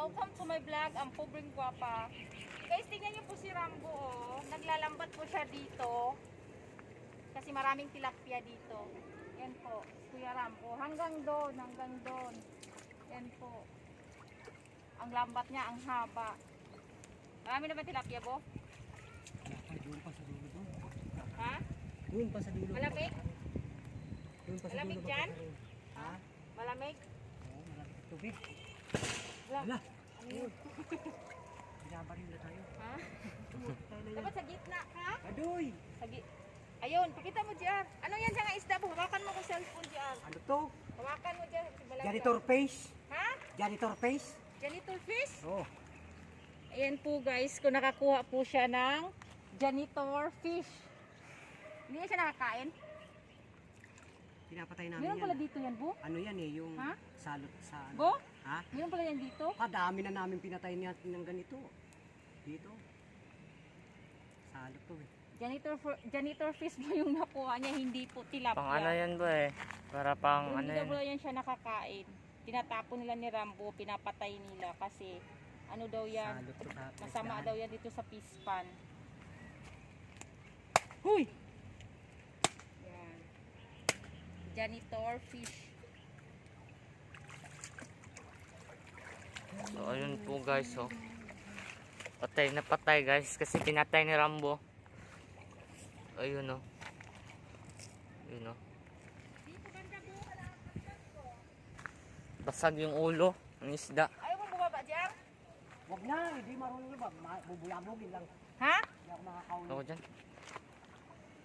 Welcome to my vlog, ang pobreng guwapa. Guys, tingnan niyo po si Rambo, oh. Naglalambat po siya dito. Kasi maraming tilapia dito. Yan po, Kuya Rambo. Hanggang doon, hanggang doon. Yan po. Ang lambat niya, ang haba. Marami na ba tilapia, Bo? Doon pa sa dulo doon. Ha? Doon pa sa dulo. Malamig? Doon pa sa Malamig dulo. dyan? Ha? Malamig? Oo, malamig tubig. Wala. Ano yun? Binabaril na tayo. Ha? Tayo. Dapat sa gitna ka? Adoy! Sa gi- Ayun, pakita mo diyan. Ano yan sa nga isda? Hawakan mo ko cellphone diyan. Ano to? Hawakan mo. Balag- Janitor face? Ha? Janitor face? Janitor fish? Oo. Ayan po guys, kung nakakuha po siya ng janitor fish. Hindi siya nakakain. Pinapatay namin Meron yan. pala dito yan, Bo? Ano yan eh, yung Ha? salot sa ano. Bo? Ha? Meron pala yan dito? Kadami na namin pinatay natin ng ganito. Dito. Salot to eh. Janitor for, janitor fish mo yung nakuha niya, hindi po tilapia. Pang ano yan ba eh? Para pang ano hindi yan? daw pala yan siya nakakain. Tinatapon nila ni Rambo, pinapatay nila kasi ano daw yan, Salot to masama daw yan dito sa fish pan. Huy! Yan. Janitor fish. So ayun po guys oh. Patay na patay guys kasi pinatay ni Rambo. Ayun oh. Ayun oh. Basag yung ulo ng isda. Ayaw mo bumaba dyan? Wag na, hindi marunong? Ma- Bubulabugin lang. Ha? Hindi ako makakauli. Ako dyan.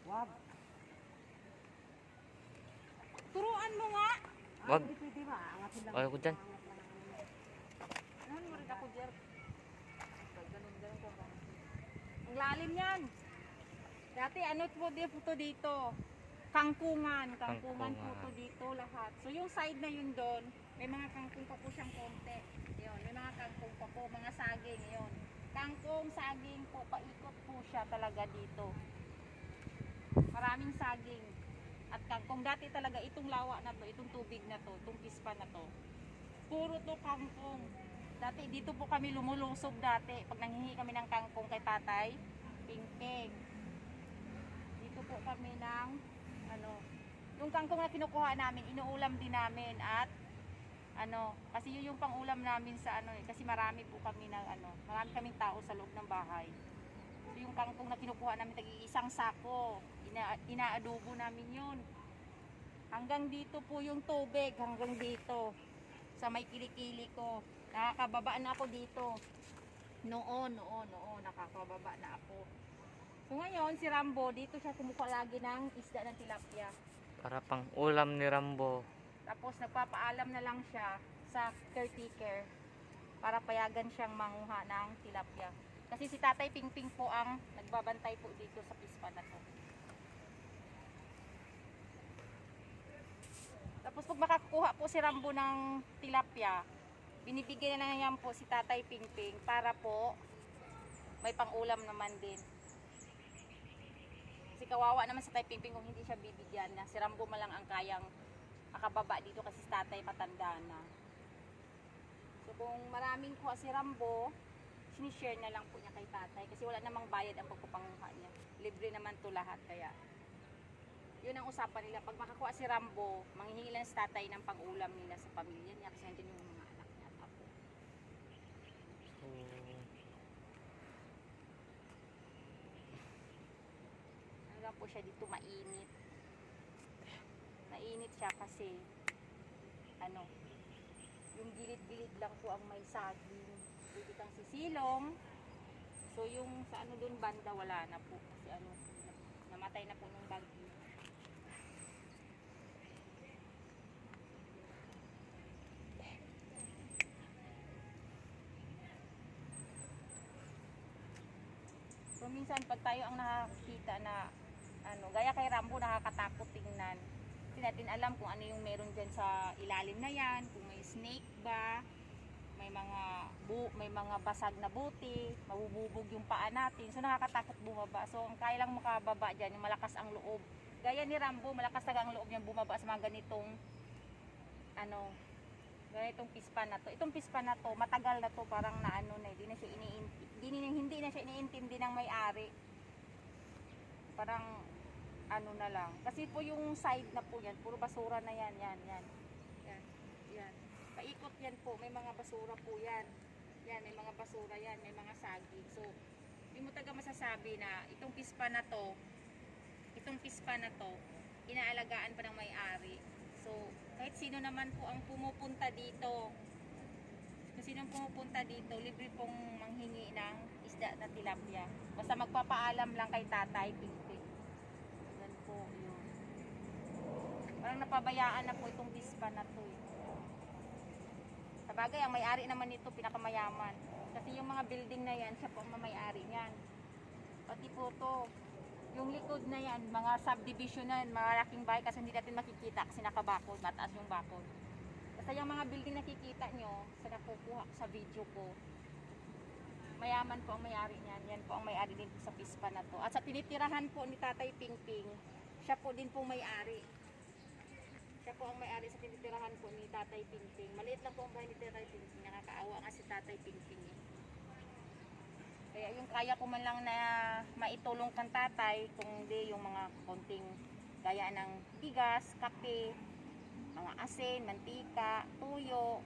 Wag. Turuan mo nga. Wag. Ayaw ko dyan. Ano mo rin ako, Jer? Ganun, ganun ko. Ang lalim yan. Dati ano po dito dito? Kangkungan. Kangkungan po Kangkungan. to dito lahat. So yung side na yun doon, may mga kangkong pa po siyang konti. Yun, may mga kangkong pa po, mga saging. Yun. Kangkong, saging po, paikot po siya talaga dito. Maraming saging. At kangkong dati talaga itong lawa na to, itong tubig na to, itong pispa na to. Puro to kangkong. Dati dito po kami lumulusob dati pag nanghihingi kami ng kangkong kay tatay, pingping. Po kami ng ano, yung kangkong na kinukuha namin, inuulam din namin at ano, kasi yun yung pangulam namin sa ano eh, kasi marami po kami ng ano, marami kaming tao sa loob ng bahay. So yung kangkong na kinukuha namin, tagi isang sako, ina, inaadobo namin yun. Hanggang dito po yung tubig, hanggang dito sa may kilikili ko. Nakakababa na ako dito. Noon, noon, noon, nakakababa na ako. So ngayon, si Rambo, dito siya kumukuha lagi ng isda ng tilapia. Para pang ulam ni Rambo. Tapos nagpapaalam na lang siya sa caretaker para payagan siyang manguha ng tilapia. Kasi si Tatay Pingping po ang nagbabantay po dito sa pispa na to. Tapos pag makakuha po si Rambo ng tilapia, binibigyan na lang yan po si Tatay Pingping para po may pangulam naman din. Kasi kawawa naman sa Tatay Pingping kung hindi siya bibigyan na si Rambo malang ang kayang makababa dito kasi si tatay matanda na. So kung maraming kuha si Rambo, sinishare na lang po niya kay tatay kasi wala namang bayad ang pagpapanguha niya. Libre naman to lahat kaya yun ang usapan nila. Pag makakuha si Rambo, manghihingi lang si tatay ng pang-ulam nila sa pamilya niya kasi nandiyan yung mga anak niya at apo. So, Po siya dito mainit. Mainit siya kasi ano, yung gilid-gilid lang po ang may saging. Pwede kang sisilong. So yung sa ano dun banda wala na po kasi ano, namatay na po nung bagyo. So minsan pag tayo ang nakakita na ano, gaya kay Rambo nakakatakot tingnan. Hindi natin alam kung ano yung meron dyan sa ilalim na yan, kung may snake ba, may mga bu may mga basag na buti, mabububog yung paa natin. So nakakatakot bumaba. So ang kaya lang makababa diyan, yung malakas ang loob. Gaya ni Rambo, malakas talaga ang loob niya bumaba sa mga ganitong ano Ganitong pispa na to. Itong pispa na to, matagal na to, parang naano na, hindi na siya iniinti, hindi, na- hindi na siya iniintindi ng may-ari. Parang ano na lang. Kasi po yung side na po yan, puro basura na yan, yan, yan. Yan, yan. Paikot yan po, may mga basura po yan. Yan, may mga basura yan, may mga saging. So, hindi mo taga masasabi na itong pispa na to, itong pispa na to, inaalagaan pa ng may-ari. So, kahit sino naman po ang pumupunta dito, kung sino ang pumupunta dito, libre pong manghingi ng isda na tilapia. Basta magpapaalam lang kay tatay, pingping. Yan po, yun. Parang napabayaan na po itong pispa na to. Eh. Sa bagay, ang may-ari naman nito, pinakamayaman. Kasi yung mga building na yan, siya po ang may-ari niyan. Pati po to, yung likod na yan, mga subdivision na yan, malaking bahay kasi hindi natin makikita kasi nakabakod, mataas yung bakod. Basta yung mga building nakikita nyo, sa nakukuha sa video ko, mayaman po ang may-ari niyan. Yan po ang may-ari din sa pispa na to. At sa tinitirahan po ni Tatay Pingping, siya po din po may-ari. Siya po ang may-ari sa tinitirahan po ni Tatay Pingping. Maliit lang po ang bahay ni Tatay Pingping. Nakakaawa nga si Tatay Pingping. Eh. Kaya yung kaya ko man lang na maitulong kang tatay, kung hindi yung mga konting gaya ng bigas, kape, mga asin, mantika, tuyo.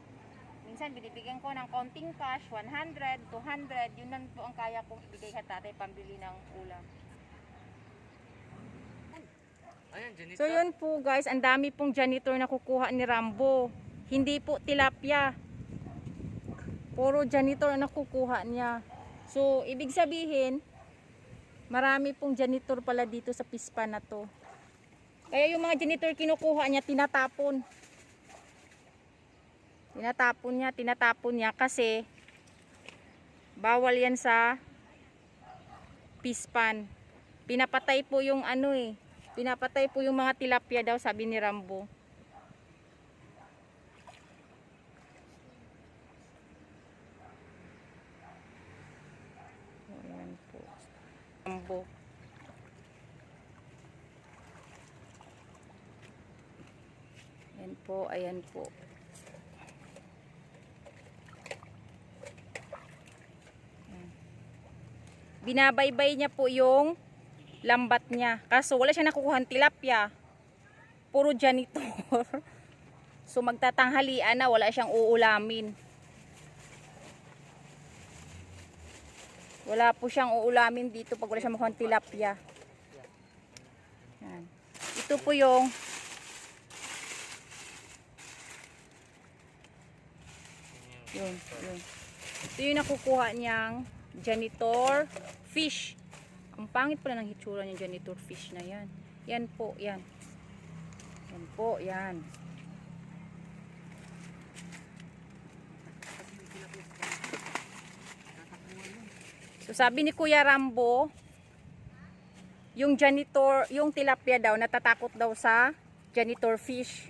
Minsan binibigyan ko ng konting cash, 100, 200, yun lang po ang kaya kong ibigay kay tatay pambili ng ulam. Ayan, Janita. So yun po guys, ang dami pong janitor na kukuha ni Rambo. Hindi po tilapia. Puro janitor ang nakukuha niya. So, ibig sabihin, marami pong janitor pala dito sa pispa na to. Kaya yung mga janitor kinukuha niya, tinatapon. Tinatapon niya, tinatapon niya kasi bawal yan sa pispan. Pinapatay po yung ano eh, pinapatay po yung mga tilapia daw sabi ni Rambo. Ayan po. Rambo. Ayan po, ayan po. Binabaybay niya po yung lambat niya. Kaso wala siya nakukuhan tilapia. Puro janitor. so magtatanghalian na wala siyang uulamin. Wala po siyang uulamin dito pag wala siyang makuha tilapia. Yan. Ito po yung yun, yun. Ito yung nakukuha niyang janitor fish. Ang pangit pala ng hitsura ng janitor fish na yan. Yan po, yan. Yan po, yan. So sabi ni Kuya Rambo, yung janitor, yung tilapia daw, natatakot daw sa janitor fish.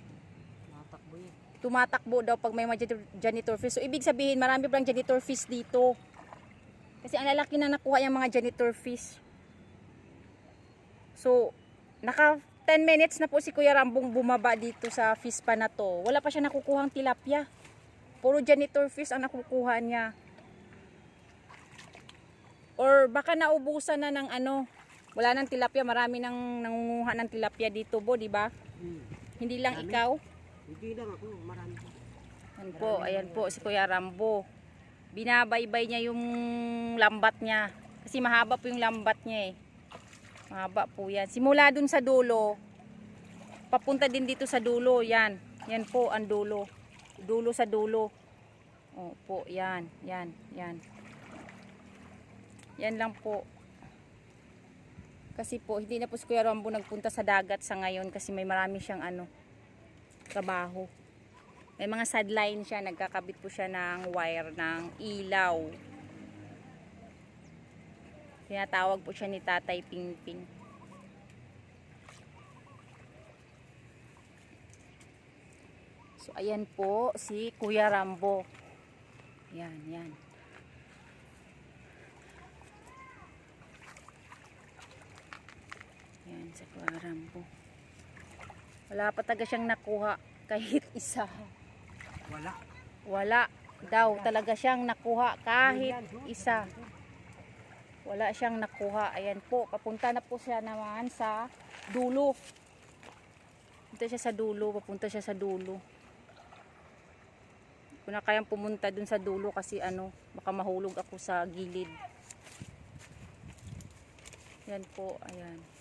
Matakbo yun. Tumatakbo daw pag may mga janitor- janitor fish. So ibig sabihin, marami palang janitor fish dito. Kasi ang lalaki na nakuha yung mga janitor fish. So, naka 10 minutes na po si Kuya Rambong bumaba dito sa fish pa na to. Wala pa siya nakukuhang tilapia. Puro janitor fish ang nakukuha niya. Or baka naubusan na ng ano, wala nang tilapia, marami nang nangunguha ng tilapia dito, bo, di ba? Hmm. Hindi lang Marami. ikaw. Hindi lang ako, marami. Ayan po, ayan po si Kuya Rambo. Binabaybay niya yung lambat niya. Kasi mahaba po yung lambat niya eh. Mahaba po yan. Simula dun sa dulo, papunta din dito sa dulo. Yan. Yan po ang dulo. Dulo sa dulo. O po, yan. Yan. Yan. Yan lang po. Kasi po, hindi na po si Kuya Rambo nagpunta sa dagat sa ngayon kasi may marami siyang ano, trabaho. May mga sideline siya, nagkakabit po siya ng wire ng ilaw. Tinatawag po siya ni Tatay Pingping. So, ayan po si Kuya Rambo. Yan, yan. Yan, si Kuya Rambo. Wala pa taga siyang nakuha kahit isa. Wala. Wala daw talaga siyang nakuha kahit isa. Wala siyang nakuha. Ayan po, papunta na po siya naman sa dulo. Punta siya sa dulo, papunta siya sa dulo. Ko na kayang pumunta dun sa dulo kasi ano, baka mahulog ako sa gilid. Yan po, ayan.